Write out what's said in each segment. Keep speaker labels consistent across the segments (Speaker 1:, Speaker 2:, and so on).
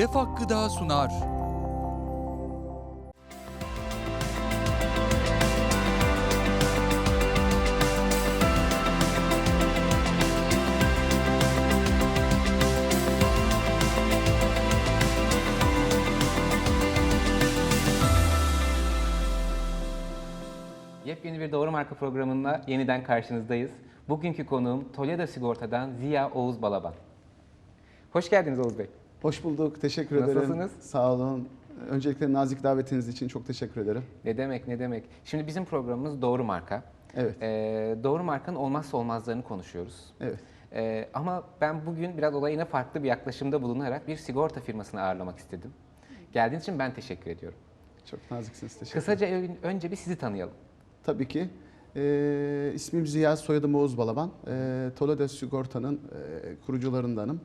Speaker 1: Defak Gıda sunar.
Speaker 2: Yepyeni bir Doğru Marka programında yeniden karşınızdayız. Bugünkü konuğum Toledo Sigorta'dan Ziya Oğuz Balaban. Hoş geldiniz Oğuz Bey.
Speaker 3: Hoş bulduk. Teşekkür ederim.
Speaker 2: Nasılsınız?
Speaker 3: Sağ olun. Öncelikle nazik davetiniz için çok teşekkür ederim.
Speaker 2: Ne demek ne demek. Şimdi bizim programımız Doğru Marka.
Speaker 3: Evet.
Speaker 2: Ee, doğru Marka'nın olmazsa olmazlarını konuşuyoruz.
Speaker 3: Evet.
Speaker 2: Ee, ama ben bugün biraz olayına farklı bir yaklaşımda bulunarak bir sigorta firmasını ağırlamak istedim. Geldiğiniz için ben teşekkür ediyorum.
Speaker 3: Çok naziksiniz. Teşekkür
Speaker 2: Kısaca ön- önce bir sizi tanıyalım.
Speaker 3: Tabii ki. Ee, ismim Ziya, soyadım Oğuz Balaban. Ee, Toledo Sigorta'nın e, kurucularındanım.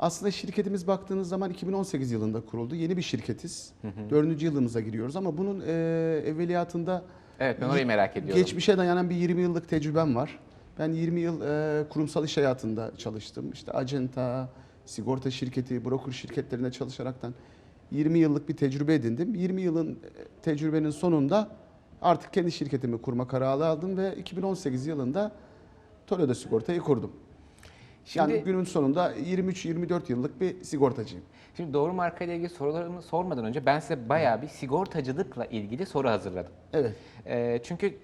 Speaker 3: Aslında şirketimiz baktığınız zaman 2018 yılında kuruldu. Yeni bir şirketiz. Dördüncü yılımıza giriyoruz ama bunun e, evveliyatında
Speaker 2: Evet ben orayı merak ediyorum.
Speaker 3: Geçmişe dayanan bir 20 yıllık tecrübem var. Ben 20 yıl e, kurumsal iş hayatında çalıştım. İşte acenta, sigorta şirketi, broker şirketlerinde çalışaraktan 20 yıllık bir tecrübe edindim. 20 yılın e, tecrübenin sonunda artık kendi şirketimi kurma kararı aldım ve 2018 yılında Toledo Sigorta'yı kurdum.
Speaker 2: Şimdi,
Speaker 3: yani günün sonunda 23-24 yıllık bir sigortacıyım.
Speaker 2: şimdi doğru marka ile ilgili sorularımı sormadan önce ben size bayağı bir sigortacılıkla ilgili soru hazırladım.
Speaker 3: Evet.
Speaker 2: Ee, çünkü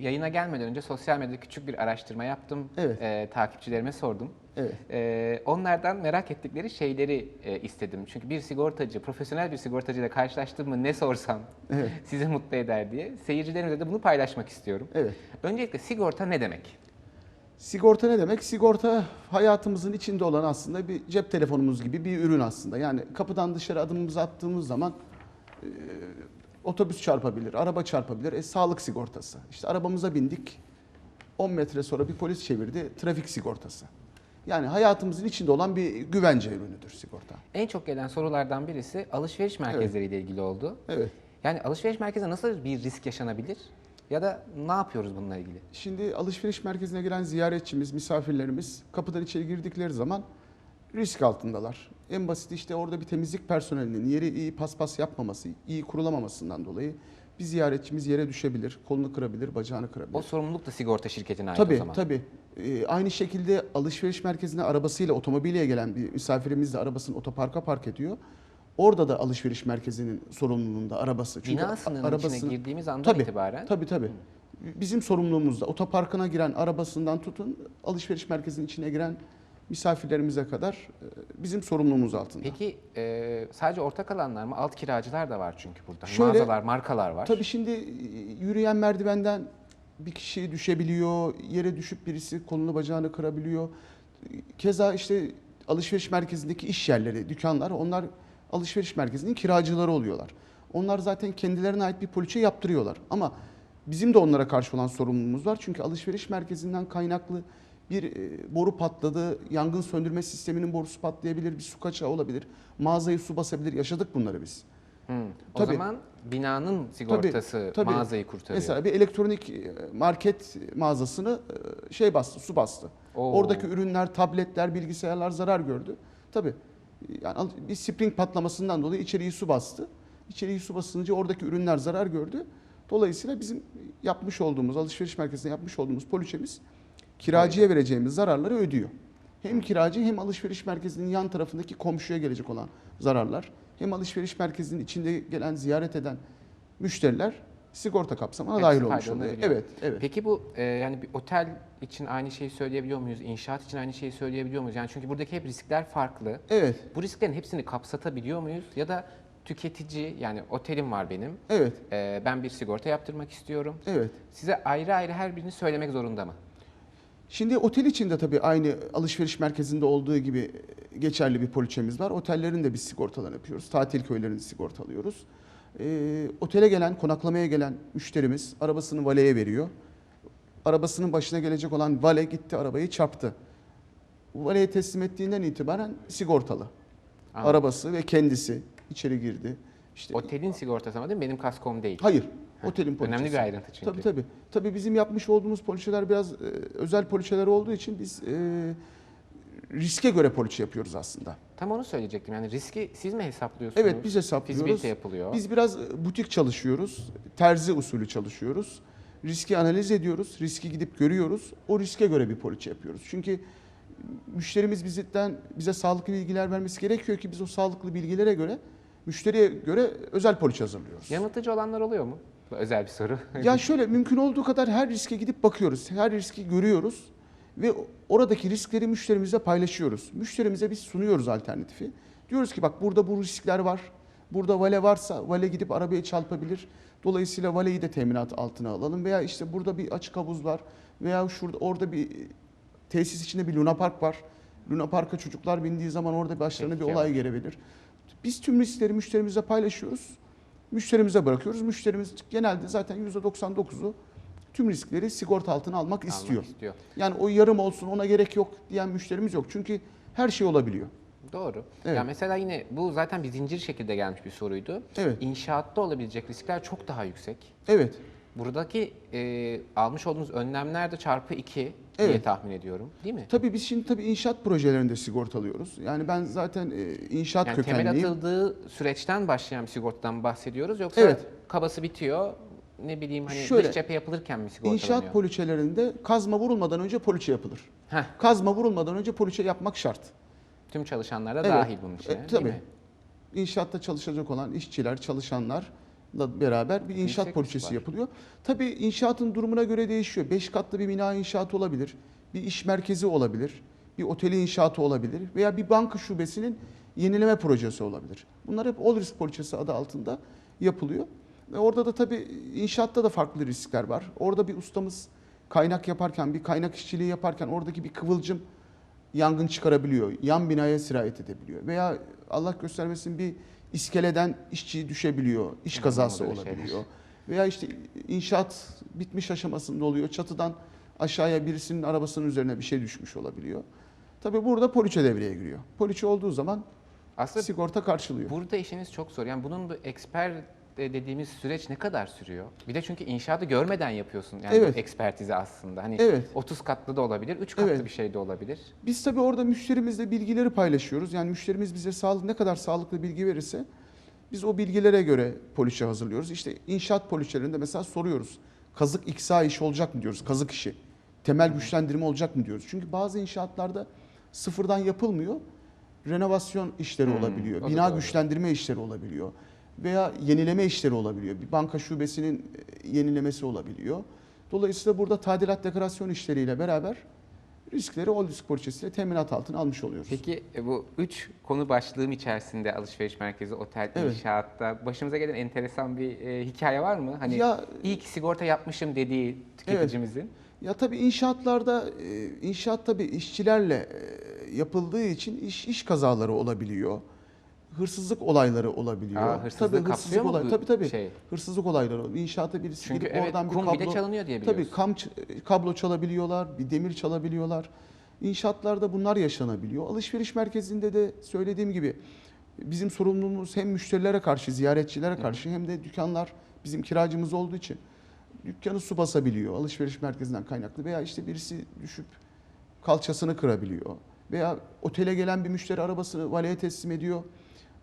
Speaker 2: yayına gelmeden önce sosyal medyada küçük bir araştırma yaptım.
Speaker 3: Evet.
Speaker 2: Ee, takipçilerime sordum.
Speaker 3: Evet.
Speaker 2: Ee, onlardan merak ettikleri şeyleri e, istedim. Çünkü bir sigortacı, profesyonel bir sigortacıyla karşılaştım mı ne sorsam
Speaker 3: Evet.
Speaker 2: sizi mutlu eder diye. Seyircilerimize de bunu paylaşmak istiyorum.
Speaker 3: Evet.
Speaker 2: Öncelikle sigorta ne demek?
Speaker 3: Sigorta ne demek? Sigorta hayatımızın içinde olan aslında bir cep telefonumuz gibi bir ürün aslında. Yani kapıdan dışarı adımımızı attığımız zaman e, otobüs çarpabilir, araba çarpabilir. E, sağlık sigortası. İşte arabamıza bindik. 10 metre sonra bir polis çevirdi. Trafik sigortası. Yani hayatımızın içinde olan bir güvence ürünüdür sigorta.
Speaker 2: En çok gelen sorulardan birisi alışveriş merkezleriyle ilgili oldu.
Speaker 3: Evet.
Speaker 2: Yani alışveriş merkezinde nasıl bir risk yaşanabilir? Ya da ne yapıyoruz bununla ilgili?
Speaker 3: Şimdi alışveriş merkezine gelen ziyaretçimiz, misafirlerimiz kapıdan içeri girdikleri zaman risk altındalar. En basit işte orada bir temizlik personelinin yeri iyi paspas yapmaması, iyi kurulamamasından dolayı bir ziyaretçimiz yere düşebilir, kolunu kırabilir, bacağını kırabilir.
Speaker 2: O sorumluluk da sigorta şirketine ait o
Speaker 3: Tabii
Speaker 2: zaman.
Speaker 3: tabii. Ee, aynı şekilde alışveriş merkezine arabasıyla, otomobiliyle gelen bir misafirimiz de arabasını otoparka park ediyor. Orada da alışveriş merkezinin sorumluluğunda arabası.
Speaker 2: Bina sınırının içine girdiğimiz andan
Speaker 3: Tabii,
Speaker 2: itibaren
Speaker 3: Tabii tabii. Bizim sorumluluğumuzda otoparkına giren arabasından tutun alışveriş merkezinin içine giren misafirlerimize kadar e, bizim sorumluluğumuz altında.
Speaker 2: Peki e, sadece ortak alanlar mı? Alt kiracılar da var çünkü burada.
Speaker 3: Şöyle-
Speaker 2: Mağazalar, markalar var.
Speaker 3: Tabii şimdi e, yürüyen merdivenden bir kişi düşebiliyor, yere düşüp birisi kolunu bacağını kırabiliyor. Keza işte alışveriş merkezindeki iş yerleri, dükkanlar onlar alışveriş merkezinin kiracıları oluyorlar. Onlar zaten kendilerine ait bir poliçe yaptırıyorlar. Ama bizim de onlara karşı olan sorumluluğumuz var. Çünkü alışveriş merkezinden kaynaklı bir e, boru patladı, yangın söndürme sisteminin borusu patlayabilir, bir su kaçağı olabilir, mağazayı su basabilir. Yaşadık bunları biz.
Speaker 2: Hı. O
Speaker 3: Tabii.
Speaker 2: zaman binanın sigortası
Speaker 3: tabii.
Speaker 2: mağazayı kurtarıyor.
Speaker 3: Mesela bir elektronik e, market mağazasını e, şey bastı, su bastı.
Speaker 2: Oo.
Speaker 3: Oradaki ürünler, tabletler, bilgisayarlar zarar gördü. Tabii yani bir spring patlamasından dolayı içeriği su bastı. İçeriği su basınca oradaki ürünler zarar gördü. Dolayısıyla bizim yapmış olduğumuz, alışveriş merkezinde yapmış olduğumuz poliçemiz kiracıya vereceğimiz zararları ödüyor. Hem kiracı hem alışveriş merkezinin yan tarafındaki komşuya gelecek olan zararlar, hem alışveriş merkezinin içinde gelen, ziyaret eden müşteriler sigorta kapsamına
Speaker 2: Hepsi
Speaker 3: dahil olmuş oluyor.
Speaker 2: faydalanabiliyor.
Speaker 3: Evet, evet.
Speaker 2: Peki bu e, yani bir otel için aynı şeyi söyleyebiliyor muyuz? İnşaat için aynı şeyi söyleyebiliyor muyuz? Yani çünkü buradaki hep riskler farklı.
Speaker 3: Evet,
Speaker 2: Bu risklerin hepsini kapsatabiliyor muyuz? Ya da tüketici yani otelim var benim.
Speaker 3: evet,
Speaker 2: e, ben bir sigorta yaptırmak istiyorum.
Speaker 3: evet.
Speaker 2: Size ayrı ayrı her birini söylemek zorunda mı?
Speaker 3: Şimdi otel için de tabii aynı alışveriş merkezinde olduğu gibi geçerli bir poliçemiz var. Otellerin de biz sigortalarını yapıyoruz. Tatil köylerini sigortalıyoruz. Ee, otele gelen, konaklamaya gelen müşterimiz arabasını valeye veriyor. Arabasının başına gelecek olan vale gitti arabayı çarptı. Valeye teslim ettiğinden itibaren sigortalı.
Speaker 2: Anladım.
Speaker 3: Arabası ve kendisi içeri girdi. İşte
Speaker 2: Otelin sigortası ama değil mi? Benim kaskom değil.
Speaker 3: Hayır. Otelin poliçesi.
Speaker 2: Önemli bir ayrıntı çünkü.
Speaker 3: Tabii tabii. Tabii bizim yapmış olduğumuz poliçeler biraz e, özel poliçeler olduğu için biz e, riske göre poliçe yapıyoruz aslında.
Speaker 2: Tam onu söyleyecektim. Yani riski siz mi hesaplıyorsunuz?
Speaker 3: Evet biz hesaplıyoruz.
Speaker 2: Fizibilite yapılıyor.
Speaker 3: Biz biraz e, butik çalışıyoruz. Terzi usulü çalışıyoruz. Riski analiz ediyoruz. Riski gidip görüyoruz. O riske göre bir poliçe yapıyoruz. Çünkü müşterimiz bizden bize sağlıklı bilgiler vermesi gerekiyor ki biz o sağlıklı bilgilere göre müşteriye göre özel poliçe hazırlıyoruz.
Speaker 2: Yanıltıcı olanlar oluyor mu? Özel bir soru.
Speaker 3: Ya şöyle mümkün olduğu kadar her riske gidip bakıyoruz. Her riski görüyoruz ve oradaki riskleri müşterimizle paylaşıyoruz. Müşterimize biz sunuyoruz alternatifi. Diyoruz ki bak burada bu riskler var. Burada vale varsa vale gidip arabaya çarpabilir. Dolayısıyla valeyi de teminat altına alalım veya işte burada bir açık havuz var veya şurada orada bir tesis içinde bir Luna Park var. Luna Park'a çocuklar bindiği zaman orada başlarına bir
Speaker 2: Tehlike
Speaker 3: olay gelebilir. Biz tüm riskleri müşterimizle paylaşıyoruz. Müşterimize bırakıyoruz. Müşterimiz genelde zaten %99'u tüm riskleri sigorta altına almak istiyor.
Speaker 2: Almak istiyor.
Speaker 3: Yani o yarım olsun ona gerek yok diyen müşterimiz yok. Çünkü her şey olabiliyor.
Speaker 2: Doğru.
Speaker 3: Evet.
Speaker 2: Ya mesela yine bu zaten bir zincir şekilde gelmiş bir soruydu.
Speaker 3: Evet.
Speaker 2: İnşaatta olabilecek riskler çok daha yüksek.
Speaker 3: Evet.
Speaker 2: Buradaki e, almış olduğunuz önlemler de çarpı 2 diye
Speaker 3: Evet.
Speaker 2: tahmin ediyorum. Değil mi?
Speaker 3: Tabii biz şimdi tabii inşaat projelerinde sigortalıyoruz. Yani ben zaten e, inşaat
Speaker 2: Yani temel
Speaker 3: kökenliyim.
Speaker 2: atıldığı süreçten başlayan bir sigortadan bahsediyoruz. Yoksa
Speaker 3: Evet.
Speaker 2: kabası bitiyor. Ne bileyim hani
Speaker 3: Şöyle,
Speaker 2: dış cephe yapılırken mi sigortalanıyor?
Speaker 3: İnşaat poliçelerinde kazma vurulmadan önce poliçe yapılır.
Speaker 2: Heh,
Speaker 3: Kazma vurulmadan önce poliçe yapmak şart.
Speaker 2: tüm çalışanlar da
Speaker 3: Evet.
Speaker 2: dahil bunun içine.
Speaker 3: E,
Speaker 2: değil
Speaker 3: tabii.
Speaker 2: mi?
Speaker 3: İnşaatta çalışacak olan işçiler, çalışanlarla beraber bir inşaat poliçesi
Speaker 2: var.
Speaker 3: yapılıyor. Tabii inşaatın durumuna göre değişiyor. Beş katlı bir bina inşaatı olabilir, bir iş merkezi olabilir, bir oteli inşaatı olabilir veya bir banka şubesinin yenileme projesi olabilir. Bunlar hep all risk poliçesi adı altında yapılıyor. Ve orada da tabii inşaatta da farklı riskler var. Orada bir ustamız kaynak yaparken, bir kaynak işçiliği yaparken oradaki bir kıvılcım yangın çıkarabiliyor. Yan binaya sirayet edebiliyor. Veya Allah göstermesin bir iskeleden işçi düşebiliyor. iş kazası olabiliyor.
Speaker 2: şeyler.
Speaker 3: Veya işte inşaat bitmiş aşamasında oluyor. Çatıdan aşağıya birisinin arabasının üzerine bir şey düşmüş olabiliyor. Tabii burada poliçe devreye giriyor. Poliçe olduğu zaman
Speaker 2: Aslında
Speaker 3: sigorta karşılıyor.
Speaker 2: burada işiniz çok zor. Yani bunun bu eksper dediğimiz süreç ne kadar sürüyor? Bir de çünkü inşaatı görmeden yapıyorsun. Yani
Speaker 3: Evet.
Speaker 2: ekspertizi aslında. Hani
Speaker 3: Evet.
Speaker 2: 30 katlı da olabilir, 3 katlı
Speaker 3: Evet.
Speaker 2: bir şey de olabilir.
Speaker 3: Biz tabii orada müşterimizle bilgileri paylaşıyoruz. Yani müşterimiz bize sağlık ne kadar sağlıklı bilgi verirse biz o bilgilere göre poliçe hazırlıyoruz. İşte inşaat poliçelerinde mesela soruyoruz. Kazık iksa işi olacak mı diyoruz? Kazık işi. Temel güçlendirme olacak mı diyoruz? Çünkü bazı inşaatlarda sıfırdan yapılmıyor. Renovasyon işleri
Speaker 2: Hmm,
Speaker 3: olabiliyor. Bina
Speaker 2: doğru.
Speaker 3: güçlendirme işleri olabiliyor. Veya yenileme işleri olabiliyor. Bir banka şubesinin e, yenilemesi olabiliyor. Dolayısıyla burada tadilat dekorasyon işleriyle beraber riskleri all risk poliçesiyle teminat altına almış oluyoruz.
Speaker 2: Peki e, bu üç konu başlığım içerisinde alışveriş merkezi, otel,
Speaker 3: Evet.
Speaker 2: inşaatta başımıza gelen enteresan bir e, hikaye var mı? Hani
Speaker 3: Ya-
Speaker 2: ilk sigorta yapmışım dediği tüketicimizin.
Speaker 3: Ya tabii inşaatlarda e, inşaat tabii işçilerle yapıldığı için iş iş kazaları olabiliyor. Hırsızlık olayları olabiliyor.
Speaker 2: Aa, hırsızlığı kapsıyor mu bu
Speaker 3: tabii tabii.
Speaker 2: şey?
Speaker 3: Hırsızlık olayları oluyor. İnşaata birisi
Speaker 2: Çünkü
Speaker 3: girip
Speaker 2: evet
Speaker 3: oradan bir
Speaker 2: kum
Speaker 3: kablo
Speaker 2: bile çalınıyor diye biliyoruz.
Speaker 3: Tabii kam, ç- kablo çalabiliyorlar, bir demir çalabiliyorlar. İnşaatlarda bunlar yaşanabiliyor. Alışveriş merkezinde de söylediğim gibi bizim sorumluluğumuz hem müşterilere karşı, ziyaretçilere karşı hem de dükkanlar bizim kiracımız olduğu için dükkanı su basabiliyor alışveriş merkezinden kaynaklı veya işte birisi düşüp kalçasını kırabiliyor veya otele gelen bir müşteri arabasını valeye teslim ediyor.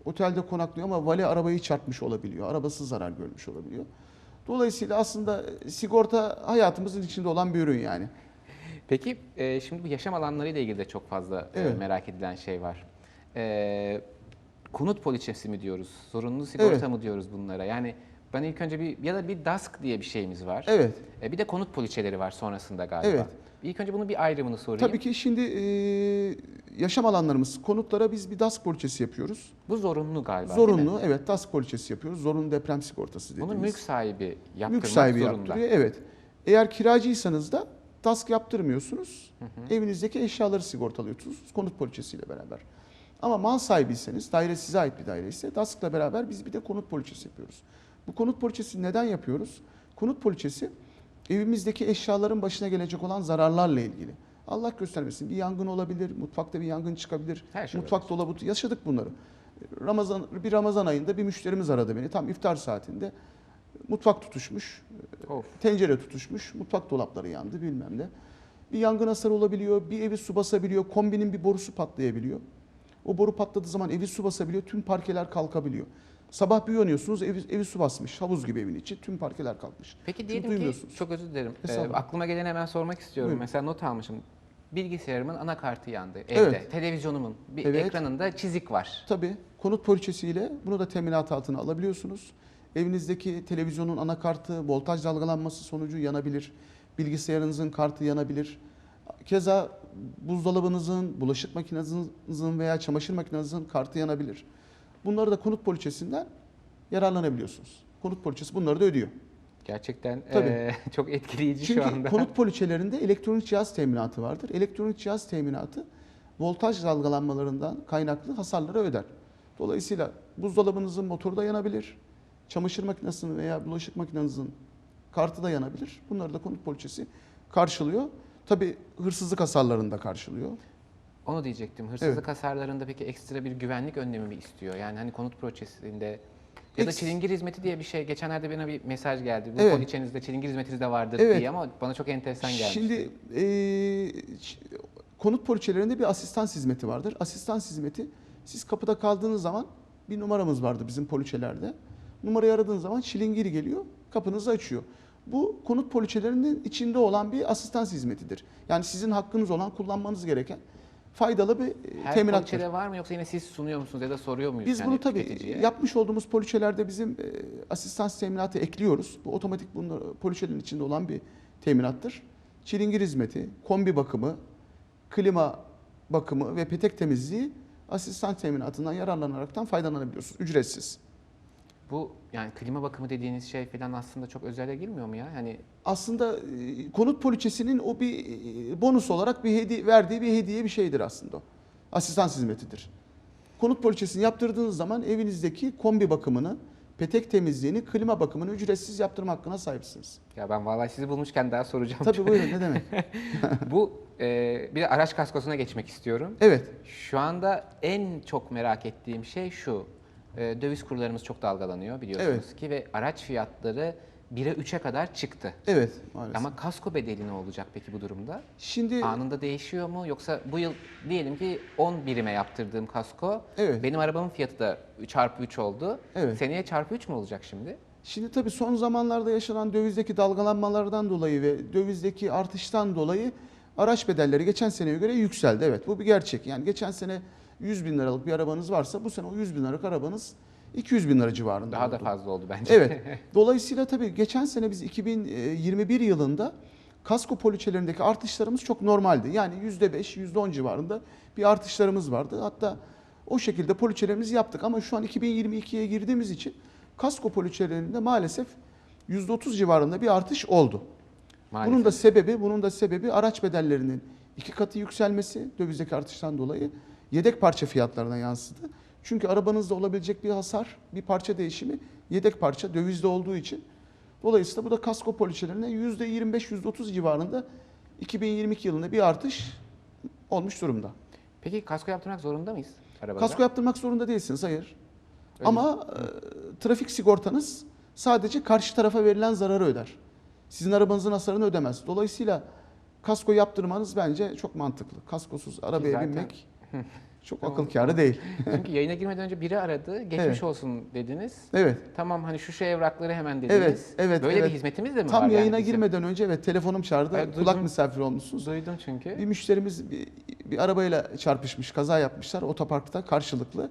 Speaker 3: Otelde konaklıyor ama vale arabayı çarpmış olabiliyor. Arabası zarar görmüş olabiliyor. Dolayısıyla aslında sigorta hayatımızın içinde olan bir ürün yani.
Speaker 2: Peki e, şimdi bu yaşam alanlarıyla ilgili de çok fazla e,
Speaker 3: Evet.
Speaker 2: merak edilen şey var. E, konut poliçesi mi diyoruz, zorunlu sigorta
Speaker 3: Evet.
Speaker 2: mı diyoruz bunlara? Yani ben ilk önce bir ya da bir DASK diye bir şeyimiz var.
Speaker 3: Evet.
Speaker 2: E, bir de konut poliçeleri var sonrasında galiba.
Speaker 3: Evet.
Speaker 2: İlk önce bunun bir ayrımını sorayım.
Speaker 3: Tabii ki şimdi e, yaşam alanlarımız, konutlara biz bir DASK poliçesi yapıyoruz.
Speaker 2: Bu zorunlu galiba.
Speaker 3: Zorunlu, evet DASK poliçesi yapıyoruz. Zorunlu deprem sigortası dediğimiz.
Speaker 2: Bunu mülk sahibi yaptırmak
Speaker 3: Mülk sahibi
Speaker 2: zorunda.
Speaker 3: yaptırıyor. Evet. Eğer kiracıysanız da DASK yaptırmıyorsunuz. Evinizdeki eşyaları sigortalıyorsunuz konut poliçesiyle beraber. Ama mal sahibiyseniz, daire size ait bir daire ise DASK'la beraber biz bir de konut poliçesi yapıyoruz. Bu konut poliçesi neden yapıyoruz? Konut poliçesi evimizdeki eşyaların başına gelecek olan zararlarla ilgili. Allah göstermesin bir yangın olabilir, mutfakta bir yangın çıkabilir.
Speaker 2: Her şey
Speaker 3: Mutfak dolabı yaşadık bunları. Ramazan bir Ramazan ayında bir müşterimiz aradı beni tam iftar saatinde. Mutfak tutuşmuş.
Speaker 2: Of.
Speaker 3: Tencere tutuşmuş, mutfak dolapları yandı bilmem ne. Bir yangın hasarı olabiliyor, bir evi su basabiliyor, kombinin bir borusu patlayabiliyor. O boru patladığı zaman evi su basabiliyor, tüm parkeler kalkabiliyor. Sabah bir uyanıyorsunuz, evi, evi su basmış, havuz gibi evin içi, tüm parkeler kalkmış.
Speaker 2: Peki diyelim ki, çok özür dilerim.
Speaker 3: Estağfurullah.
Speaker 2: aklıma geleni hemen sormak istiyorum.
Speaker 3: Buyurun.
Speaker 2: Mesela not almışım. Bilgisayarımın anakartı yandı evde.
Speaker 3: Evet.
Speaker 2: Televizyonumun bir
Speaker 3: Evet.
Speaker 2: ekranında çizik var.
Speaker 3: Tabii konut poliçesiyle bunu da teminat altına alabiliyorsunuz. Evinizdeki televizyonun anakartı voltaj dalgalanması sonucu yanabilir. Bilgisayarınızın kartı yanabilir. Keza buzdolabınızın, bulaşık makinenizin veya çamaşır makinenizin kartı yanabilir. Bunları da konut poliçesinden yararlanabiliyorsunuz. Konut poliçesi bunları da ödüyor.
Speaker 2: Gerçekten
Speaker 3: Tabii.
Speaker 2: ee, çok etkileyici
Speaker 3: Çünkü
Speaker 2: şu anda.
Speaker 3: konut poliçelerinde elektronik cihaz teminatı vardır. Elektronik cihaz teminatı voltaj dalgalanmalarından kaynaklı hasarları öder. Dolayısıyla buzdolabınızın motoru da yanabilir. Çamaşır makinesinin veya bulaşık makinenizin kartı da yanabilir. Bunları da konut poliçesi karşılıyor. Tabii hırsızlık hasarlarını da karşılıyor.
Speaker 2: Onu diyecektim. Hırsızlık
Speaker 3: Evet.
Speaker 2: hasarlarında peki ekstra bir güvenlik önlemi mi istiyor? Yani hani konut projesinde ya da
Speaker 3: Eks-
Speaker 2: çilingir hizmeti diye bir şey. Geçenlerde bana bir mesaj geldi. Bu
Speaker 3: Evet.
Speaker 2: poliçenizde çilingir hizmetiniz de vardır
Speaker 3: Evet.
Speaker 2: diye ama bana çok enteresan gelmişti.
Speaker 3: Şimdi eee, ş- konut poliçelerinde bir asistan hizmeti vardır. Asistan hizmeti siz kapıda kaldığınız zaman bir numaramız vardı bizim poliçelerde. Numarayı aradığınız zaman çilingiri geliyor, kapınızı açıyor. Bu konut poliçelerinin içinde olan bir asistan hizmetidir. Yani sizin hakkınız olan kullanmanız gereken faydalı bir e,
Speaker 2: Her
Speaker 3: teminattır.
Speaker 2: poliçede var mı yoksa yine siz sunuyor musunuz ya da soruyor muyuz?
Speaker 3: Biz
Speaker 2: yani
Speaker 3: bunu tabii
Speaker 2: tüketiciye?
Speaker 3: yapmış olduğumuz poliçelerde bizim e, asistans teminatı ekliyoruz. Bu otomatik bunlar poliçelerin içinde olan bir teminattır. Çilingir hizmeti, kombi bakımı, klima bakımı ve petek temizliği asistan teminatından yararlanaraktan faydalanabiliyorsunuz. Ücretsiz.
Speaker 2: Bu yani klima bakımı dediğiniz şey falan aslında çok özele girmiyor mu ya? Hani
Speaker 3: Aslında e, konut poliçesinin o bir e, bonus olarak bir hediye verdiği bir hediye bir şeydir aslında o. Asistan hizmetidir. Konut poliçesini yaptırdığınız zaman evinizdeki kombi bakımını, petek temizliğini, klima bakımını ücretsiz yaptırma hakkına sahipsiniz.
Speaker 2: ya ben vallahi sizi bulmuşken daha soracağım.
Speaker 3: Tabii buyurun ne demek?
Speaker 2: Bu e, bir de araç kaskosuna geçmek istiyorum.
Speaker 3: Evet.
Speaker 2: Şu anda en çok merak ettiğim şey şu. E, döviz kurlarımız çok dalgalanıyor biliyorsunuz
Speaker 3: Evet.
Speaker 2: ki ve araç fiyatları 1'e 3'e kadar çıktı.
Speaker 3: Evet maalesef.
Speaker 2: Ama kasko bedeli ne olacak peki bu durumda?
Speaker 3: Şimdi
Speaker 2: Anında değişiyor mu yoksa bu yıl diyelim ki 10 birime yaptırdığım kasko
Speaker 3: Evet.
Speaker 2: benim arabamın fiyatı da çarpı 3 oldu.
Speaker 3: Evet.
Speaker 2: Seneye çarpı 3 mü olacak şimdi?
Speaker 3: Şimdi tabii son zamanlarda yaşanan dövizdeki dalgalanmalardan dolayı ve dövizdeki artıştan dolayı araç bedelleri geçen seneye göre yükseldi. Evet bu bir gerçek. Yani geçen sene 100 bin liralık bir arabanız varsa bu sene o 100 bin liralık arabanız 200 bin lira civarında
Speaker 2: Daha da
Speaker 3: oldu.
Speaker 2: fazla oldu bence.
Speaker 3: Evet. Dolayısıyla tabii geçen sene biz 2021 yılında kasko poliçelerindeki artışlarımız çok normaldi. Yani %5, %10 civarında bir artışlarımız vardı. Hatta o şekilde poliçelerimizi yaptık ama şu an 2022'ye girdiğimiz için kasko poliçelerinde maalesef %30 civarında bir artış oldu.
Speaker 2: Maalesef.
Speaker 3: Bunun da sebebi, bunun da sebebi araç bedellerinin iki katı yükselmesi dövizdeki artıştan dolayı yedek parça fiyatlarına yansıdı. Çünkü arabanızda olabilecek bir hasar, bir parça değişimi yedek parça dövizde olduğu için. Dolayısıyla bu da kasko poliçelerine %25-%30 civarında 2022 yılında bir artış olmuş durumda.
Speaker 2: Peki kasko yaptırmak zorunda mıyız arabada?
Speaker 3: Kasko yaptırmak zorunda değilsiniz, hayır.
Speaker 2: Öyle
Speaker 3: Ama e, trafik sigortanız sadece karşı tarafa verilen zararı öder. Sizin arabanızın hasarını ödemez. Dolayısıyla kasko yaptırmanız bence çok mantıklı. Kaskosuz arabaya
Speaker 2: zaten-
Speaker 3: binmek çok
Speaker 2: Tamam.
Speaker 3: akıl kârı değil.
Speaker 2: Çünkü yayına girmeden önce biri aradı. Geçmiş
Speaker 3: Evet.
Speaker 2: olsun dediniz.
Speaker 3: Evet.
Speaker 2: Tamam hani şu şu evrakları hemen dediniz.
Speaker 3: Evet, evet,
Speaker 2: Böyle
Speaker 3: evet.
Speaker 2: bir hizmetimiz de mi var?
Speaker 3: Tam
Speaker 2: yani
Speaker 3: yayına
Speaker 2: bizim?
Speaker 3: girmeden önce evet telefonum çağırdı.
Speaker 2: Evet,
Speaker 3: Kulak
Speaker 2: duydum.
Speaker 3: misafiri olmuşsunuz.
Speaker 2: Duydum çünkü.
Speaker 3: Bir müşterimiz bir, bir arabayla çarpışmış, kaza yapmışlar otoparkta karşılıklı.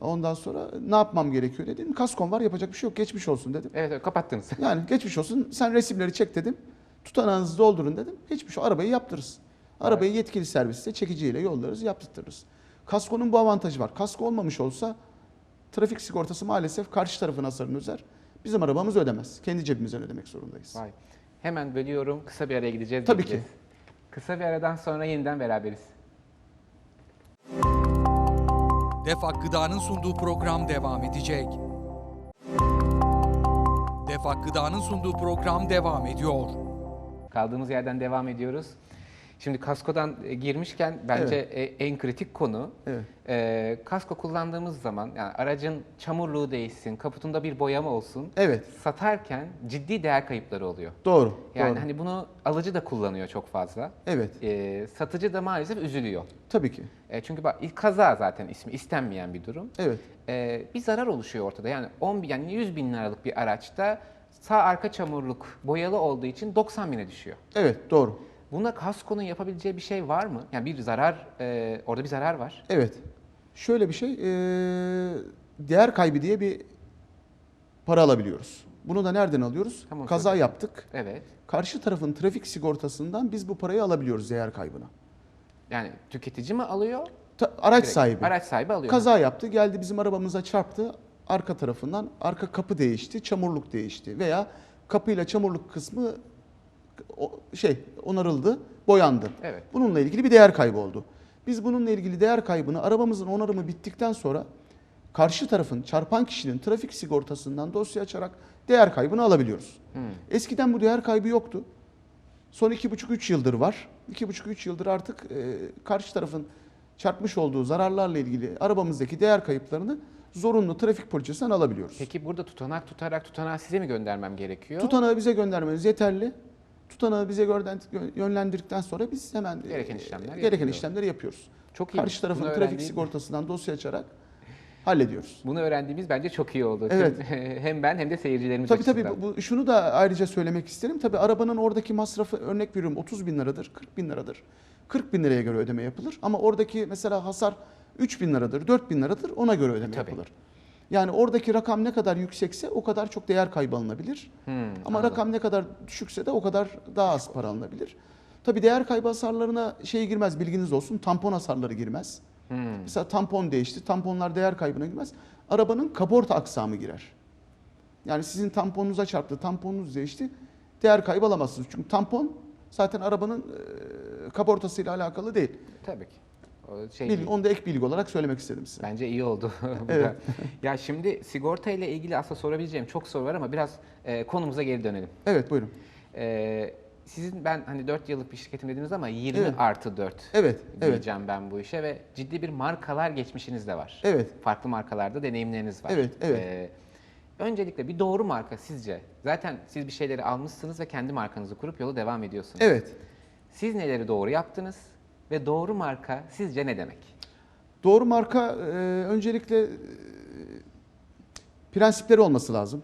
Speaker 3: Ondan sonra ne yapmam gerekiyor dedim. Kaskom var yapacak bir şey yok geçmiş olsun dedim.
Speaker 2: Evet, evet kapattınız.
Speaker 3: Yani geçmiş olsun sen resimleri çek dedim. Tutanağınızı doldurun dedim. Geçmiş o arabayı yaptırırız. Arabayı yetkili serviste çekiciyle yollarız yaptırtırız. Kaskonun bu avantajı var. Kasko olmamış olsa trafik sigortası maalesef karşı tarafın hasarını öder. Bizim arabamız ödemez. Kendi cebimizden ödemek zorundayız.
Speaker 2: Vay. Hemen bölüyorum. Kısa bir araya gideceğiz.
Speaker 3: Tabii
Speaker 2: geleceğiz. Kısa bir aradan sonra yeniden beraberiz.
Speaker 1: Defak Gıda'nın sunduğu program devam edecek. Defak Gıda'nın sunduğu program devam ediyor.
Speaker 2: Kaldığımız yerden devam ediyoruz. Şimdi kaskodan e, girmişken bence e, en kritik konu
Speaker 3: Evet.
Speaker 2: e, kasko kullandığımız zaman yani aracın çamurluğu değişsin, kaputunda bir boyama olsun.
Speaker 3: Evet.
Speaker 2: Satarken ciddi değer kayıpları oluyor.
Speaker 3: Doğru.
Speaker 2: Yani
Speaker 3: doğru.
Speaker 2: hani bunu alıcı da kullanıyor çok fazla.
Speaker 3: Evet.
Speaker 2: E, satıcı da maalesef üzülüyor.
Speaker 3: Tabii ki.
Speaker 2: E, çünkü bak ilk kaza zaten ismi istenmeyen bir durum.
Speaker 3: Evet.
Speaker 2: E, bir zarar oluşuyor ortada. Yani 10 bin- yani 100 bin liralık bir araçta sağ arka çamurluk boyalı olduğu için 90 bine düşüyor.
Speaker 3: Evet. Doğru.
Speaker 2: Bunda kaskonun yapabileceği bir şey var mı? Yani bir zarar, e, orada bir zarar var.
Speaker 3: Evet. Şöyle bir şey. eee, değer kaybı diye bir para alabiliyoruz. Bunu da nereden alıyoruz?
Speaker 2: Tamam,
Speaker 3: Kaza
Speaker 2: söyle.
Speaker 3: yaptık.
Speaker 2: Evet.
Speaker 3: Karşı tarafın trafik sigortasından biz bu parayı alabiliyoruz değer kaybına.
Speaker 2: Yani tüketici mi alıyor?
Speaker 3: Ta- araç
Speaker 2: Direkt
Speaker 3: sahibi.
Speaker 2: Araç sahibi alıyor.
Speaker 3: Kaza yaptı, geldi bizim arabamıza çarptı. Arka tarafından arka kapı değişti, çamurluk değişti veya kapıyla çamurluk kısmı şey onarıldı, boyandı.
Speaker 2: Evet.
Speaker 3: Bununla ilgili bir değer kaybı oldu. Biz bununla ilgili değer kaybını arabamızın onarımı bittikten sonra karşı tarafın çarpan kişinin trafik sigortasından dosya açarak değer kaybını alabiliyoruz.
Speaker 2: Hmm.
Speaker 3: Eskiden bu değer kaybı yoktu. Son iki buçuk üç yıldır var. İki buçuk üç yıldır artık e, karşı tarafın çarpmış olduğu zararlarla ilgili arabamızdaki değer kayıplarını zorunlu trafik polisisinden alabiliyoruz.
Speaker 2: Peki burada tutanak tutarak tutanağı size mi göndermem gerekiyor?
Speaker 3: Tutanağı bize göndermeniz yeterli. Tutanağı bize yönlendirdikten sonra biz hemen e,
Speaker 2: Gereken işlemler
Speaker 3: gereken
Speaker 2: yapılıyor.
Speaker 3: işlemleri yapıyoruz.
Speaker 2: Çok iyi.
Speaker 3: Karşı tarafın
Speaker 2: Bunu
Speaker 3: trafik sigortasından dosya açarak hallediyoruz.
Speaker 2: Bunu öğrendiğimiz bence çok iyi oldu.
Speaker 3: Evet.
Speaker 2: hem ben hem de seyircilerimiz
Speaker 3: Tabii
Speaker 2: açısından.
Speaker 3: tabii bu- şunu da ayrıca söylemek isterim. Tabii arabanın oradaki masrafı örnek veriyorum 30 bin liradır, 40 bin liradır. 40 bin liraya göre ödeme yapılır. Ama oradaki mesela hasar 3 bin liradır, 4 bin liradır ona göre ödeme
Speaker 2: Tabii.
Speaker 3: yapılır. Yani oradaki rakam ne kadar yüksekse o kadar çok değer kaybı alınabilir.
Speaker 2: Hmm,
Speaker 3: Ama
Speaker 2: anladım.
Speaker 3: rakam ne kadar düşükse de o kadar daha az para alınabilir. Tabii değer kaybı hasarlarına şey girmez bilginiz olsun tampon hasarları girmez.
Speaker 2: Hmm.
Speaker 3: Mesela tampon değişti. Tamponlar değer kaybına girmez. Arabanın kaporta aksamı girer. Yani sizin tamponunuza çarptı, tamponunuz değişti. Değer kaybı alamazsınız. Çünkü tampon zaten arabanın e, kaportasıyla alakalı değil.
Speaker 2: Tabii ki. Şey
Speaker 3: Bilgi, onu da ek bilgi olarak söylemek istedim size.
Speaker 2: Bence iyi oldu.
Speaker 3: Evet.
Speaker 2: ya şimdi sigorta ile ilgili aslında sorabileceğim çok soru var ama biraz e, konumuza geri dönelim.
Speaker 3: Evet buyurun.
Speaker 2: E, sizin ben hani 4 yıllık bir şirketim dediniz ama 20
Speaker 3: Evet.
Speaker 2: artı 4
Speaker 3: Evet, evet,
Speaker 2: diyeceğim ben bu işe ve ciddi bir markalar geçmişiniz de var.
Speaker 3: evet.
Speaker 2: Farklı markalarda deneyimleriniz var.
Speaker 3: Evet, evet.
Speaker 2: E, öncelikle bir doğru marka sizce? Zaten siz bir şeyleri almışsınız ve kendi markanızı kurup yola devam ediyorsunuz.
Speaker 3: Evet.
Speaker 2: Siz neleri doğru yaptınız ve doğru marka sizce ne demek?
Speaker 3: Doğru marka e, öncelikle e, prensipleri olması lazım.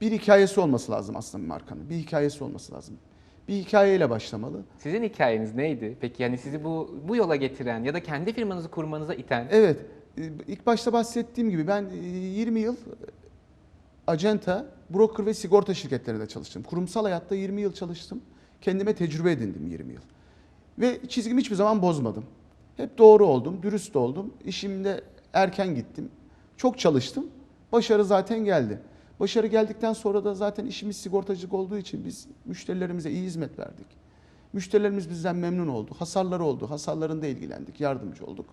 Speaker 3: Bir hikayesi olması lazım aslında bir markanın. Bir hikayesi olması lazım. Bir hikayeyle başlamalı.
Speaker 2: Sizin hikayeniz neydi? Peki yani sizi bu bu yola getiren ya da kendi firmanızı kurmanıza iten
Speaker 3: Evet. e, ilk başta bahsettiğim gibi ben e, 20 yıl acenta, broker ve sigorta şirketlerinde çalıştım. Kurumsal hayatta 20 yıl çalıştım. Kendime tecrübe edindim 20 yıl. Ve çizgimi hiçbir zaman bozmadım. Hep doğru oldum, dürüst oldum. İşimde erken gittim. Çok çalıştım. Başarı zaten geldi. Başarı geldikten sonra da zaten işimiz sigortacılık olduğu için biz müşterilerimize iyi hizmet verdik. Müşterilerimiz bizden memnun oldu. Hasarları oldu. Hasarlarında ilgilendik, yardımcı olduk.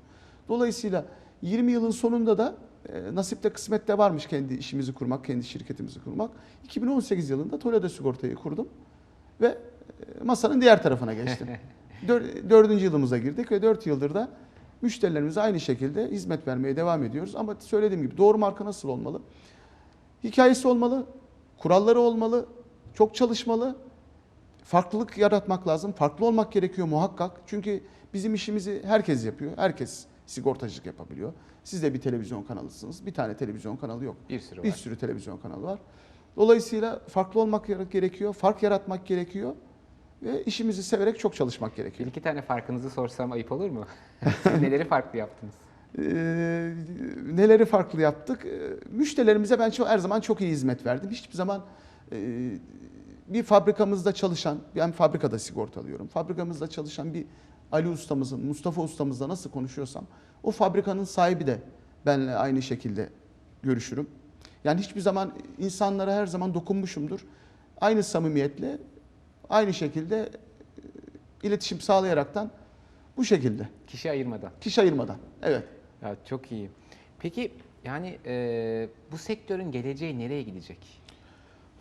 Speaker 3: Dolayısıyla 20 yılın sonunda da e, nasipte kısmette varmış kendi işimizi kurmak, kendi şirketimizi kurmak. 2018 yılında Toledo Sigorta'yı kurdum ve e, masanın diğer tarafına geçtim. Dör- dördüncü yılımıza girdik ve dört yıldır da müşterilerimize aynı şekilde hizmet vermeye devam ediyoruz. Ama söylediğim gibi doğru marka nasıl olmalı? Hikayesi olmalı, kuralları olmalı, çok çalışmalı, farklılık yaratmak lazım. Farklı olmak gerekiyor muhakkak. Çünkü bizim işimizi herkes yapıyor. Herkes sigortacılık yapabiliyor. Siz de bir televizyon kanalısınız. Bir tane televizyon kanalı yok.
Speaker 2: bir sürü
Speaker 3: Bir
Speaker 2: var.
Speaker 3: sürü televizyon kanalı var. Dolayısıyla farklı olmak gerekiyor, fark yaratmak gerekiyor ve işimizi severek çok çalışmak
Speaker 2: Bir
Speaker 3: gerekiyor.
Speaker 2: iki tane farkınızı sorsam ayıp olur mu? Siz neleri farklı yaptınız?
Speaker 3: Ee, neleri farklı yaptık? Ee, müşterilerimize ben çok, her zaman çok iyi hizmet verdim. Hiçbir zaman e, bir fabrikamızda çalışan, ben fabrikada sigortalıyorum. Fabrikamızda çalışan bir Ali ustamızın, Mustafa ustamızla nasıl konuşuyorsam o fabrikanın sahibi de benimle aynı şekilde görüşürüm. Yani hiçbir zaman insanlara her zaman dokunmuşumdur. Aynı samimiyetle, aynı şekilde e, iletişim sağlayaraktan bu şekilde.
Speaker 2: Kişi ayırmadan.
Speaker 3: Kişi ayırmadan. Evet.
Speaker 2: Ya çok iyi. Peki yani e, bu sektörün geleceği nereye gidecek?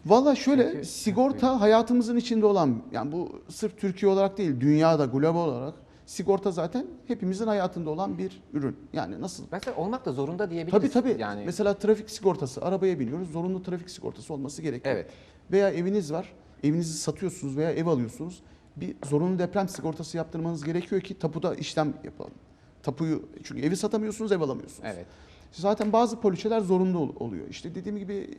Speaker 3: Valla şöyle
Speaker 2: Çünkü-
Speaker 3: sigorta hayatımızın içinde olan yani bu sırf Türkiye olarak değil dünyada global olarak sigorta zaten hepimizin hayatında olan bir ürün. Yani nasıl?
Speaker 2: Mesela olmak da zorunda diyebiliriz.
Speaker 3: Tabii tabii.
Speaker 2: Yani
Speaker 3: Mesela trafik sigortası arabaya biniyoruz zorunlu trafik sigortası olması gerekiyor.
Speaker 2: evet.
Speaker 3: Veya eviniz var evinizi satıyorsunuz veya ev alıyorsunuz bir zorunlu deprem sigortası yaptırmanız gerekiyor ki tapuda işlem yapalım. Tapuyu çünkü evi satamıyorsunuz ev alamıyorsunuz.
Speaker 2: Evet.
Speaker 3: Zaten bazı poliçeler zorunlu ol- oluyor. İşte dediğim gibi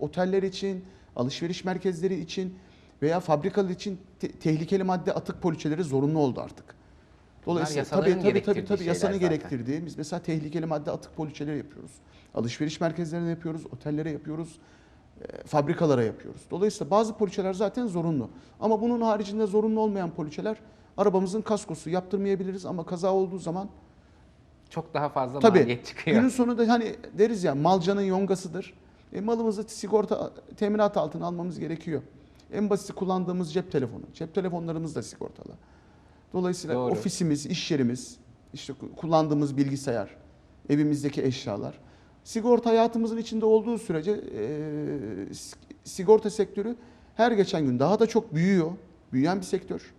Speaker 3: oteller için, alışveriş merkezleri için veya fabrikalar için te- tehlikeli madde atık poliçeleri zorunlu oldu artık. Dolayısıyla tabii tabii tabii tabii yasanın
Speaker 2: zaten.
Speaker 3: gerektirdiği biz mesela tehlikeli madde atık poliçeleri yapıyoruz. Alışveriş merkezlerine yapıyoruz, otellere yapıyoruz, fabrikalara yapıyoruz. Dolayısıyla bazı poliçeler zaten zorunlu. Ama bunun haricinde zorunlu olmayan poliçeler arabamızın kaskosu yaptırmayabiliriz ama kaza olduğu zaman
Speaker 2: Çok daha fazla
Speaker 3: Tabii.
Speaker 2: maliyet çıkıyor.
Speaker 3: Günün sonunda hani deriz ya malcanın yongasıdır. E, malımızı sigorta teminat altına almamız gerekiyor. En basit kullandığımız cep telefonu. Cep telefonlarımız da sigortalı. Dolayısıyla
Speaker 2: Doğru.
Speaker 3: ofisimiz, iş yerimiz, işte ku- kullandığımız bilgisayar, evimizdeki eşyalar. Sigorta hayatımızın içinde olduğu sürece e, sigorta sektörü her geçen gün daha da çok büyüyor. Büyüyen bir sektör.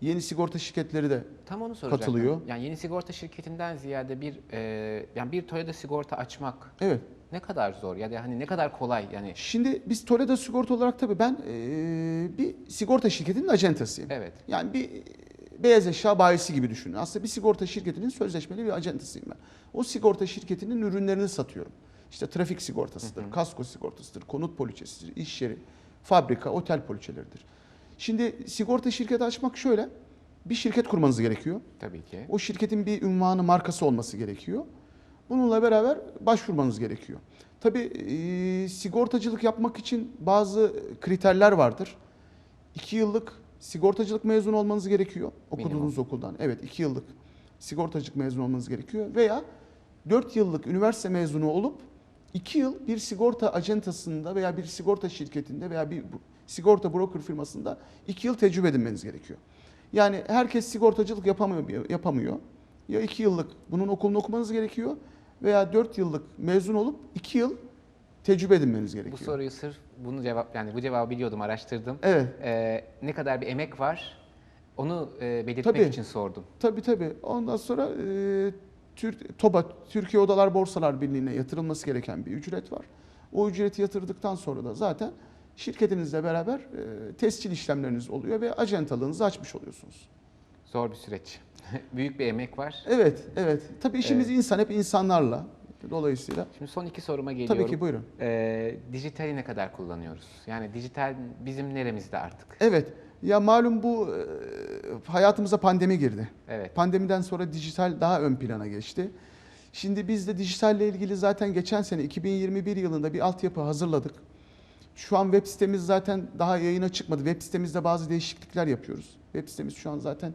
Speaker 3: Yeni sigorta şirketleri de
Speaker 2: Tam onu soracaktım.
Speaker 3: Katılıyor.
Speaker 2: Yani yeni sigorta şirketinden ziyade bir e, yani bir Toyota sigorta açmak
Speaker 3: evet
Speaker 2: ne kadar zor ya da hani ne kadar kolay yani.
Speaker 3: Şimdi biz Toledo Sigorta olarak tabii ben eee, bir sigorta şirketinin acentasıyım.
Speaker 2: Evet.
Speaker 3: Yani bir beyaz eşya bayisi gibi düşünün. Aslında bir sigorta şirketinin sözleşmeli bir acentasıyım ben. O sigorta şirketinin ürünlerini satıyorum. İşte trafik sigortasıdır, kasko sigortasıdır, konut poliçesidir, iş yeri, fabrika, otel poliçeleridir. Şimdi sigorta şirketi açmak şöyle. Bir şirket kurmanız gerekiyor.
Speaker 2: Tabii ki.
Speaker 3: O şirketin bir ünvanı, markası olması gerekiyor. Bununla beraber başvurmanız gerekiyor. Tabii e, sigortacılık yapmak için bazı kriterler vardır. İki yıllık sigortacılık mezunu olmanız gerekiyor okuduğunuz okuldan. Evet iki yıllık sigortacılık mezunu olmanız gerekiyor. Veya dört yıllık üniversite mezunu olup iki yıl bir sigorta acentasında veya bir sigorta şirketinde veya bir sigorta broker firmasında iki yıl tecrübe edinmeniz gerekiyor. Yani herkes sigortacılık yapamıyor, yapamıyor. Ya iki yıllık bunun okulunu okumanız gerekiyor veya dört yıllık mezun olup iki yıl tecrübe edinmeniz
Speaker 2: Bu
Speaker 3: gerekiyor.
Speaker 2: soruyu sırf bunu cevap yani bu cevabı biliyordum araştırdım.
Speaker 3: Evet.
Speaker 2: E, ne kadar bir emek var onu e, belirtmek
Speaker 3: Tabii.
Speaker 2: için sordum.
Speaker 3: Tabii tabii. Ondan sonra e, Türk, TOBA, Türkiye Odalar Borsalar Birliği'ne yatırılması gereken bir ücret var. O ücreti yatırdıktan sonra da zaten şirketinizle beraber e, tescil işlemleriniz oluyor ve acentalığınızı açmış oluyorsunuz.
Speaker 2: Zor bir süreç. Büyük bir emek var.
Speaker 3: Evet, evet. Tabii işimiz insan, hep insanlarla. Dolayısıyla.
Speaker 2: Şimdi son iki soruma geliyorum.
Speaker 3: Tabii ki buyurun.
Speaker 2: E, dijitali ne kadar kullanıyoruz? Yani dijital bizim neremizde artık?
Speaker 3: Evet. Ya malum bu e, hayatımıza pandemi girdi.
Speaker 2: Evet.
Speaker 3: Pandemiden sonra dijital daha ön plana geçti. Şimdi biz de dijitalle ilgili zaten geçen sene 2021 yılında bir altyapı hazırladık. Şu an web sitemiz zaten daha yayına çıkmadı. Web sitemizde bazı değişiklikler yapıyoruz. Web sitemiz şu an zaten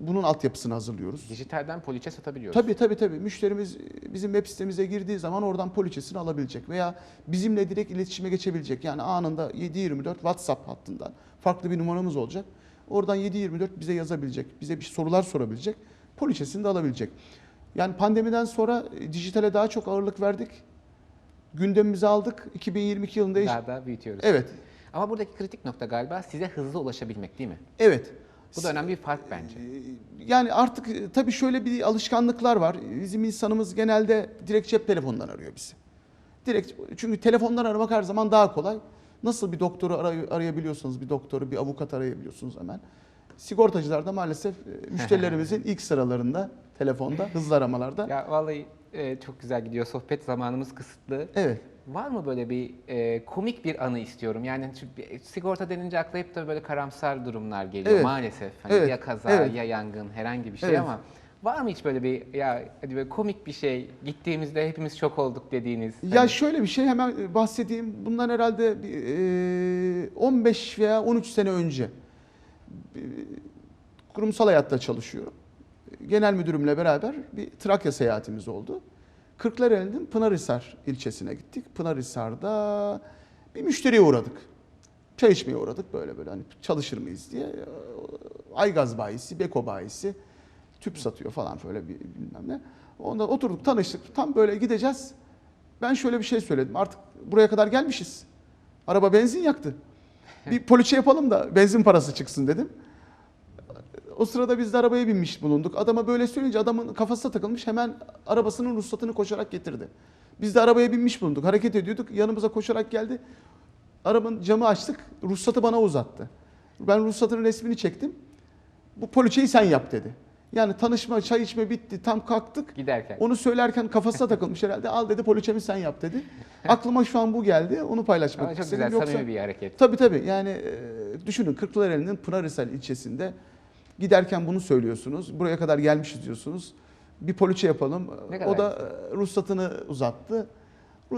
Speaker 3: bunun altyapısını hazırlıyoruz.
Speaker 2: Dijitalden poliçe satabiliyoruz.
Speaker 3: Tabii tabii tabii. Müşterimiz bizim web sitemize girdiği zaman oradan poliçesini alabilecek veya bizimle direkt iletişime geçebilecek. Yani anında 7/24 WhatsApp hattından farklı bir numaramız olacak. Oradan 7/24 bize yazabilecek, bize bir sorular sorabilecek, poliçesini de alabilecek. Yani pandemiden sonra e, dijitale daha çok ağırlık verdik. Gündemimize aldık. 2022 yılında iş-
Speaker 2: Daha da büyütüyoruz.
Speaker 3: Evet.
Speaker 2: Ama buradaki kritik nokta galiba size hızlı ulaşabilmek değil mi?
Speaker 3: Evet.
Speaker 2: Bu da önemli bir fark bence.
Speaker 3: Yani artık e, tabii şöyle bir alışkanlıklar var. Bizim insanımız genelde direkt cep telefonundan arıyor bizi. Direkt çünkü telefondan aramak her zaman daha kolay. Nasıl bir doktoru aray- arayabiliyorsanız bir doktoru, bir avukat arayabiliyorsunuz hemen. Sigortacılarda maalesef e, müşterilerimizin ilk sıralarında telefonda, hızlı aramalarda.
Speaker 2: Ya vallahi e, çok güzel gidiyor sohbet zamanımız kısıtlı.
Speaker 3: Evet.
Speaker 2: Var mı böyle bir e, komik bir anı istiyorum? Yani çünkü sigorta denince akla hep de böyle karamsar durumlar geliyor
Speaker 3: Evet.
Speaker 2: maalesef. Hani
Speaker 3: Evet.
Speaker 2: Ya kaza
Speaker 3: Evet.
Speaker 2: ya yangın herhangi bir şey
Speaker 3: Evet.
Speaker 2: ama var mı hiç böyle bir ya hadi böyle komik bir şey gittiğimizde hepimiz şok olduk dediğiniz?
Speaker 3: Ya
Speaker 2: hani-
Speaker 3: şöyle bir şey hemen e, bahsedeyim. Bundan herhalde e, 15 veya 13 sene önce e, kurumsal hayatta çalışıyorum. Genel müdürümle beraber bir Trakya seyahatimiz oldu. Kırklareli'nin Pınarhisar ilçesine gittik. Pınarhisar'da bir müşteriye uğradık. Çay içmeye uğradık böyle böyle hani çalışır mıyız diye. Aygaz bayisi, Beko bayisi tüp satıyor falan böyle bir bilmem ne. Ondan oturduk tanıştık. Tam böyle gideceğiz. Ben şöyle bir şey söyledim. Artık buraya kadar gelmişiz. Araba benzin yaktı. Bir poliçe yapalım da benzin parası çıksın dedim. O sırada biz de arabaya binmiş bulunduk. Adama böyle söyleyince adamın kafasına takılmış hemen arabasının ruhsatını koşarak getirdi. Biz de arabaya binmiş bulunduk. Hareket ediyorduk. Yanımıza koşarak geldi. Arabanın camı açtık. Ruhsatı bana uzattı. Ben ruhsatının resmini çektim. Bu poliçeyi sen yap dedi. Yani tanışma, çay içme bitti. Tam kalktık.
Speaker 2: Giderken.
Speaker 3: Onu söylerken kafasına takılmış herhalde. Al dedi poliçemi sen yap dedi. Aklıma şu an bu geldi. Onu paylaşmak
Speaker 2: Ama çok
Speaker 3: istedim.
Speaker 2: güzel,
Speaker 3: Yoksa
Speaker 2: samimi bir hareket.
Speaker 3: Tabii tabii. Yani e, düşünün Kırklareli'nin Pınarhisar ilçesinde giderken bunu söylüyorsunuz. Buraya kadar gelmişiz diyorsunuz. Bir poliçe yapalım.
Speaker 2: Ne kadar
Speaker 3: o da e, ruhsatını uzattı.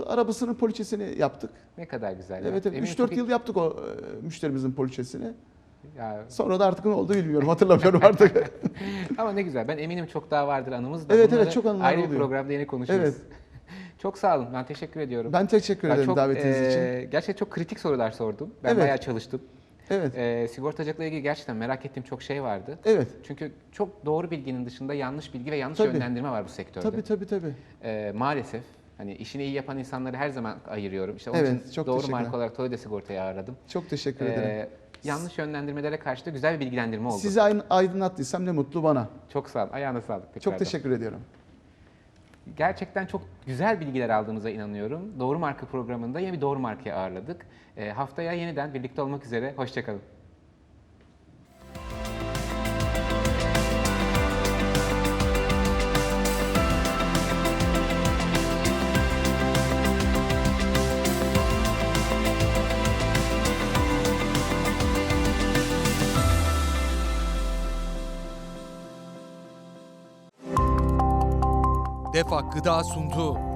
Speaker 3: Arabasının poliçesini yaptık.
Speaker 2: Ne kadar güzel.
Speaker 3: Evet evet.
Speaker 2: Eminim
Speaker 3: 3-4
Speaker 2: çok-
Speaker 3: yıl yaptık o e, müşterimizin poliçesini.
Speaker 2: Ya,
Speaker 3: Sonra da artık ne oldu bilmiyorum. Hatırlamıyorum artık.
Speaker 2: ama ne güzel. Ben eminim çok daha vardır anımız da.
Speaker 3: Evet, evet, çok anılar
Speaker 2: Ayrı bir
Speaker 3: oluyor.
Speaker 2: programda yine konuşuruz.
Speaker 3: Evet.
Speaker 2: çok sağ olun. Ben teşekkür ediyorum.
Speaker 3: ben teşekkür ederim
Speaker 2: çok,
Speaker 3: davetiniz
Speaker 2: e,
Speaker 3: için.
Speaker 2: Gerçekten çok kritik sorular sordum. Ben
Speaker 3: Evet.
Speaker 2: bayağı çalıştım.
Speaker 3: Evet.
Speaker 2: E, sigortacılıkla ilgili gerçekten merak ettiğim çok şey vardı.
Speaker 3: Evet.
Speaker 2: Çünkü çok doğru bilginin dışında yanlış bilgi ve yanlış
Speaker 3: Tabii.
Speaker 2: yönlendirme var bu sektörde.
Speaker 3: Tabii tabii tabii.
Speaker 2: E, maalesef hani işini iyi yapan insanları her zaman ayırıyorum. İşte onun
Speaker 3: Evet,
Speaker 2: için
Speaker 3: çok
Speaker 2: doğru marka olarak Toyota Sigorta'yı ağırladım.
Speaker 3: Çok teşekkür ederim.
Speaker 2: yanlış yönlendirmelere karşı da güzel bir bilgilendirme oldu.
Speaker 3: Sizi aydın- aydınlattıysam ne mutlu bana.
Speaker 2: Çok sağ olun. Ayağına sağlık.
Speaker 3: Çok
Speaker 2: tekrardan.
Speaker 3: teşekkür ediyorum.
Speaker 2: Gerçekten çok güzel bilgiler aldığımıza inanıyorum. Doğru Marka programında yine bir Doğru Marka'yı ağırladık. E, haftaya yeniden birlikte olmak üzere. Hoşçakalın.
Speaker 1: Defak Gıda sundu.